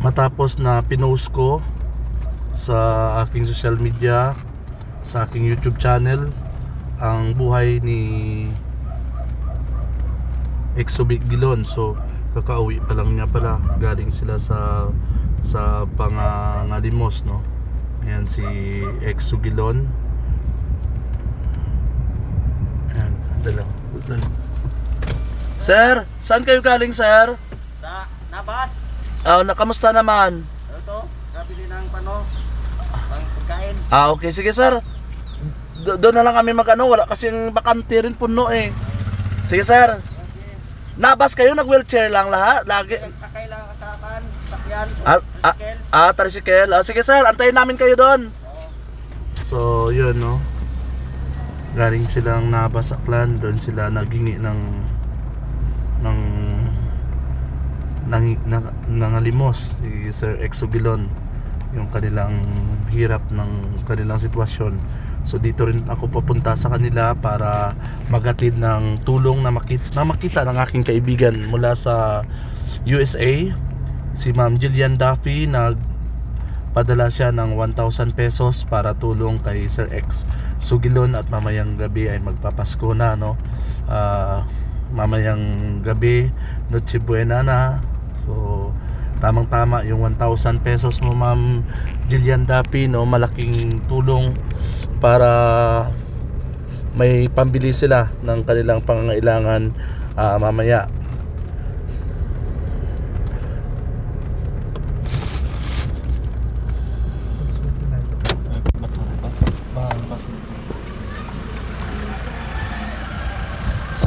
matapos na pinost ko sa aking social media, sa aking YouTube channel, ang buhay ni Exobic Gilon. So, kakauwi pa lang niya pala. Galing sila sa sa pangangalimos, no? Ayan si Exo Gilon. Ayan, dala. dala. Sir, saan kayo galing, sir? Sa nabas. Ah, na kamusta naman? Ano to? Kabili ng pano. Pang pagkain. Ah, okay. Sige, sir. Do- doon na lang kami magano. Wala kasing bakante rin puno eh. Sige, sir. Nabas kayo, nag-wheelchair lang lahat. Lagi. Sakay lang sa kan. Sakyan. Ah, ah, ah, tricycle. Ah, sige, sir. Antayin namin kayo doon. So, yun, no. Galing silang nabasaklan. Doon sila naghingi ng ng nang, nang, nangalimos si Sir Exogilon yung kanilang hirap ng kanilang sitwasyon. So dito rin ako papunta sa kanila para magatid ng tulong na makita, na makita ng aking kaibigan mula sa USA. Si Ma'am Jillian Duffy nag padala siya ng 1,000 pesos para tulong kay Sir X Sugilon at mamayang gabi ay magpapasko na no. Ah, mamayang gabi Noche Buena na. So tamang tama yung 1,000 pesos mo Ma'am Jillian Dapi no malaking tulong para may pambili sila ng kanilang pangangailangan ah, mamaya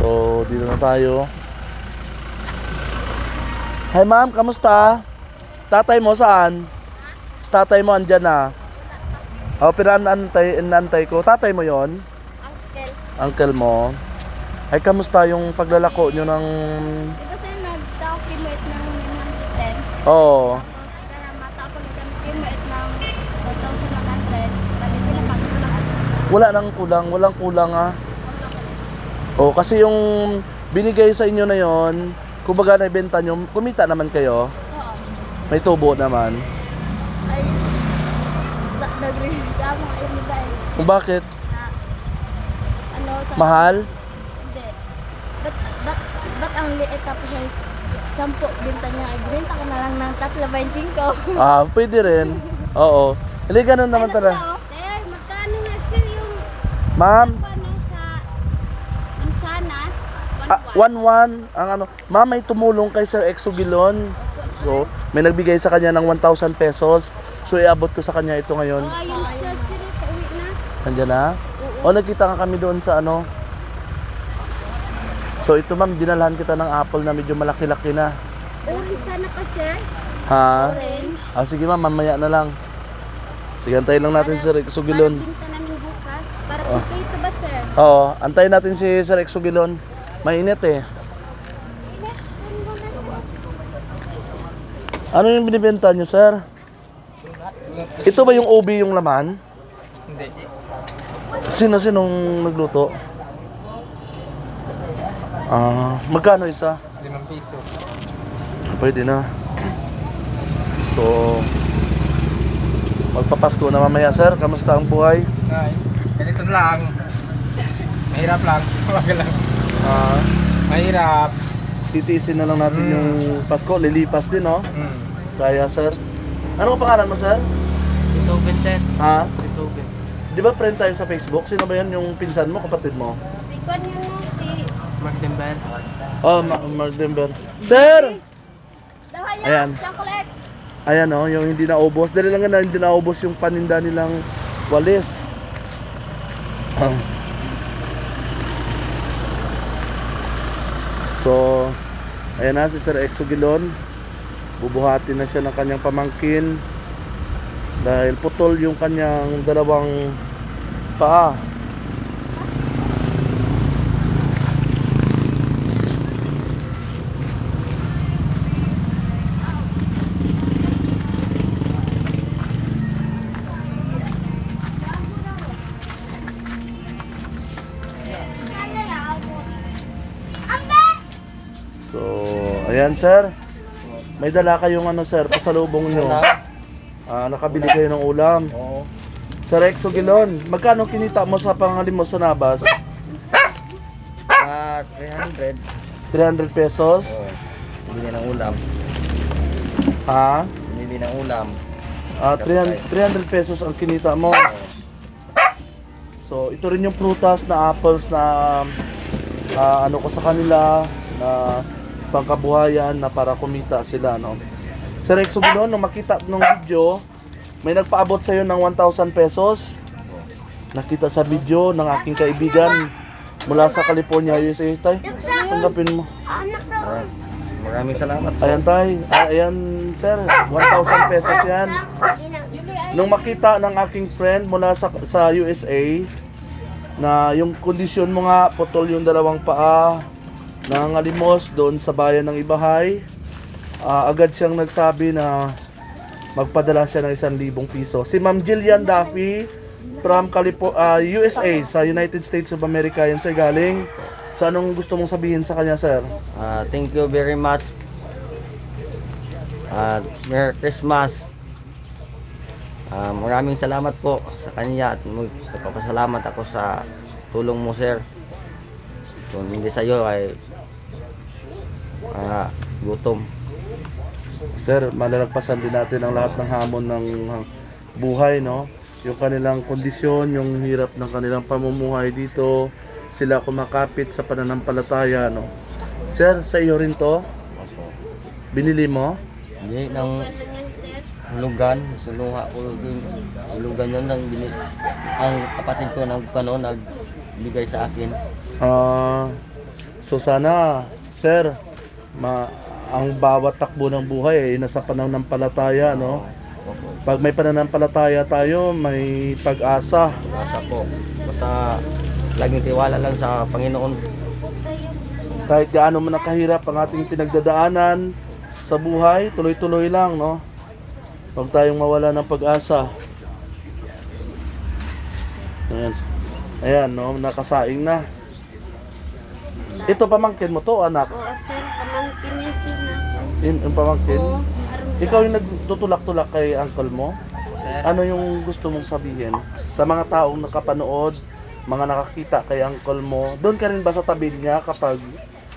So, dito na tayo. Hi ma'am, kamusta? Tatay mo saan? Si tatay mo andyan na. O, pinaantay inantay ko. Tatay mo yon Uncle, Uncle mo. Ay, kamusta yung paglalako nyo ng... di ba sir nag-document ng 910? Oo. Tapos kaya matapag document ng 1,100, bali pila pa ko lang Wala nang kulang, walang kulang ah. Oh, kasi yung binigay sa inyo na yon, kumbaga naibenta nyo, kumita naman kayo. Oo. May tubo naman. Ay, sa- nagreklamo kayo ni Day Kung bakit? na ano sa... Mahal? Hindi. Ba't, ba't, ba't ang liit tapos ay sampo binta niya? Ay, binta ko na lang ng yung chinko? Ah, pwede rin. Oo. Hindi ganun naman talaga. Sir, magkano nga sir yung Ma'am, ano sa Insanas? ah, 1-1 ang ano. Ma'am, may tumulong kay Sir Exogilon. So, may nagbigay sa kanya ng 1,000 pesos. So, iabot ko sa kanya ito ngayon. Oh, ayun siya sir, pauwi na. Nandiyan na? O, nagkita ka kami doon sa ano. So, ito ma'am, dinalhan kita ng apple na medyo malaki-laki na. Orange sana pa sir. Ha? Orange. Ah, sige ma'am, mamaya na lang. Sige, antayin lang natin si Sir Exogilon. Para binta namin bukas. Para potato ba sir? Oo, antayin natin si Sir Exogilon. Mainit eh. Ano yung binibenta nyo, sir? Ito ba yung OB yung laman? Hindi. Sino sinong nagluto? Ah, magkano isa? Limang piso. Pwede na. So, magpapasko na mamaya, sir. Kamusta ang buhay? Ay, ganito lang. Mahirap lang. Wag lang. Ah, Mahirap. titisin na lang natin Mm. yung Pasko. Lilipas din, no? Hmm. Kaya, sir. Ano ang pangalan mo, sir? Ito, Vincent. Ha? Ito, Vincent. Di ba friend tayo sa Facebook? Sino ba yan? Yung pinsan mo, kapatid mo? Si Kwan yun no, si... Magdember. Oh, Ma- Mark Denver. Sir! Dawa yan, Ayan. chocolates. Ayan, oh, yung hindi naubos. Dali lang nga na hindi naubos yung paninda nilang walis. Ah. So, ayan na si Sir Exogilon. Bubuhatin na siya ng kanyang pamangkin dahil putol yung kanyang dalawang paa. So, ayan sir. May dala kayong ano sir, pasalubong nyo. Ah, nakabili kayo ng ulam. Oo. Sir Exogilon, magkano kinita mo sa pangalim mo sa Nabas? Ah, 300. 300 pesos? Oo. Bili ng ulam. Ha? Bili ng ulam. Ah, 300, 300 pesos ang kinita mo. So, ito rin yung prutas na apples na ah, ano ko sa kanila na pangkabuhayan na para kumita sila, no? Sir Exogilon, nung makita nung video, may nagpaabot sa'yo ng 1,000 pesos. Nakita sa video ng aking kaibigan mula sa California, USA. Tay, tanggapin mo. Ah, maraming salamat. Ayan tay, Ah, ayan sir, 1,000 pesos yan. Nung makita ng aking friend mula sa, sa USA, na yung kondisyon mo nga, putol yung dalawang paa, nangalimos doon sa bayan ng Ibahay, ah, agad siyang nagsabi na magpadala siya ng isang libong piso. Si Ma'am Jillian Duffy from Calipo- ah, USA sa United States of America yan sir galing. So anong gusto mong sabihin sa kanya sir? Ah, thank you very much. Ah, Merry Christmas. Ah, maraming salamat po sa kanya at magpapasalamat ako sa tulong mo, sir. Kung hindi sa iyo ay ah, gutom. Sir, malalagpasan din natin ang lahat ng hamon ng uh, buhay, no? Yung kanilang kondisyon, yung hirap ng kanilang pamumuhay dito, sila kumakapit sa pananampalataya, no? Sir, sa iyo rin to? Opo. Binili mo? Hindi ng hulugan, tulunga ko yung hulugan yun ang, bini, ang kapatid ko nag, ano, nagbigay sa akin. Ah, so sana, sir, ma ang bawat takbo ng buhay ay nasa pananampalataya, no? Pag may pananampalataya tayo, may pag-asa. Basta po. Basta laging tiwala lang sa Panginoon. kahit gaano man nakahirap ang ating pinagdadaanan sa buhay, tuloy-tuloy lang, no? Huwag tayong mawala ng pag-asa. Ayan. Ayan, no? Nakasaing na. Ito pamangkin mo to, anak. Oo, sir, pamangkin niya sila. Yun, yung pamangkin. Oo, Ikaw yung nagtutulak-tulak kay uncle mo. Ano yung gusto mong sabihin? Sa mga taong nakapanood, mga nakakita kay uncle mo, doon ka rin ba sa tabi niya kapag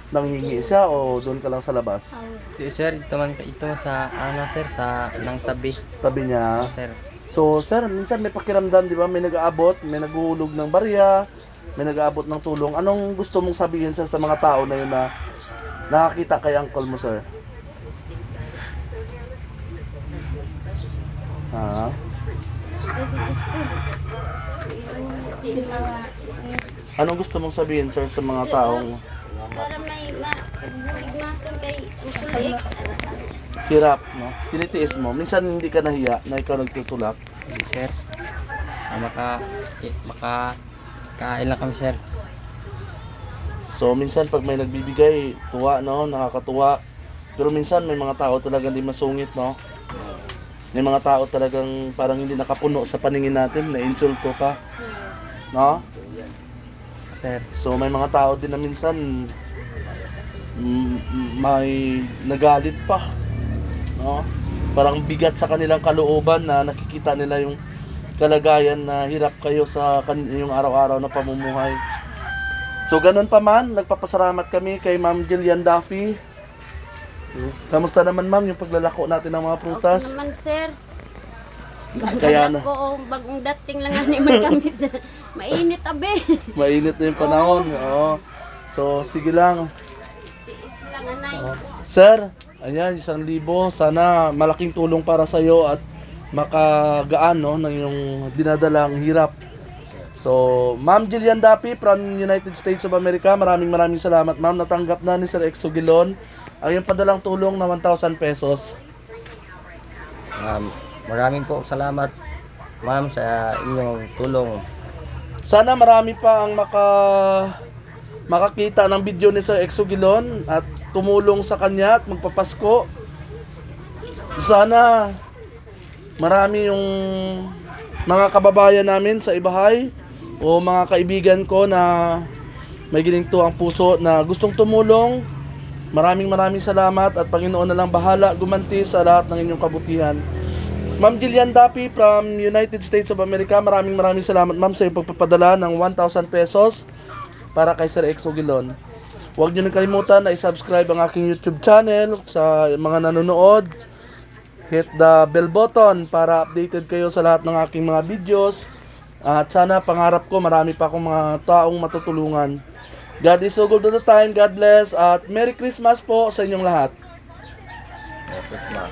nanghingi siya o doon ka lang sa labas? Di, sir, ito man ito sa ano sir sa nang tabi, Tabi niya. sir. So, sir, minsan may pakiramdam, di ba? May nag-aabot, may naghuhulog ng barya, may nag-aabot ng tulong. Anong gusto mong sabihin, sir, sa mga tao na yun na nakakita kay uncle mo, sir? Ha? Kasi gusto. Anong gusto mong sabihin, sir, sa mga taong Para may ma-buligmatan kay Uncle X. hirap, no? Tinitiis mo. Minsan hindi ka nahiya na ikaw nagtutulak. Di, sir. Ah, maka eh, maka kain lang kami sir. So, minsan pag may nagbibigay, tuwa, no? Nakakatuwa. Pero minsan may mga tao talagang di masungit, no? May mga tao talagang parang hindi nakapuno sa paningin natin, na insulto ka. No? Sir. So may mga tao din na minsan mm, may nagalit pa. No? Parang bigat sa kanilang kalooban na nakikita nila yung kalagayan na hirap kayo sa kan- yung araw-araw na pamumuhay. So ganun pa man, nagpapasalamat kami kay Ma'am Jillian Duffy. Kamusta naman ma'am yung paglalako natin ng mga prutas? Okay naman, sir. Kaya na. Ko, oh, bagong dating lang ani man kami sa mainit abe. Mainit na yung panahon. Oo. So sige lang. Tiis lang anay. Sir, ayan, isang libo. Sana malaking tulong para sa iyo at makagaan no, ng yung dinadalang hirap. So, Ma'am Jillian Dapi from United States of America, maraming maraming salamat ma'am. Natanggap na ni Sir Exogilon ang iyong padalang tulong na 1,000 pesos. Um, maraming po salamat ma'am sa inyong tulong. Sana marami pa ang maka makakita ng video ni Sir Exogilon at tumulong sa kanya at magpapasko. Sana marami yung mga kababayan namin sa Ibahay o mga kaibigan ko na may gininto ang puso na gustong tumulong Maraming maraming salamat at Panginoon na lang bahala gumanti sa lahat ng inyong kabutihan. Ma'am Jillian Dapi from United States of America, maraming maraming salamat ma'am sa iyong pagpapadala ng 1,000 pesos para kay Sir Exo Gilon. Huwag niyo na kalimutan na i-subscribe ang aking YouTube channel sa mga nanonood. Hit the bell button para updated kayo sa lahat ng aking mga videos. At sana pangarap ko marami pa akong mga taong matutulungan. God is so good all the time. God bless. At Merry Christmas po sa inyong lahat. Merry Christmas.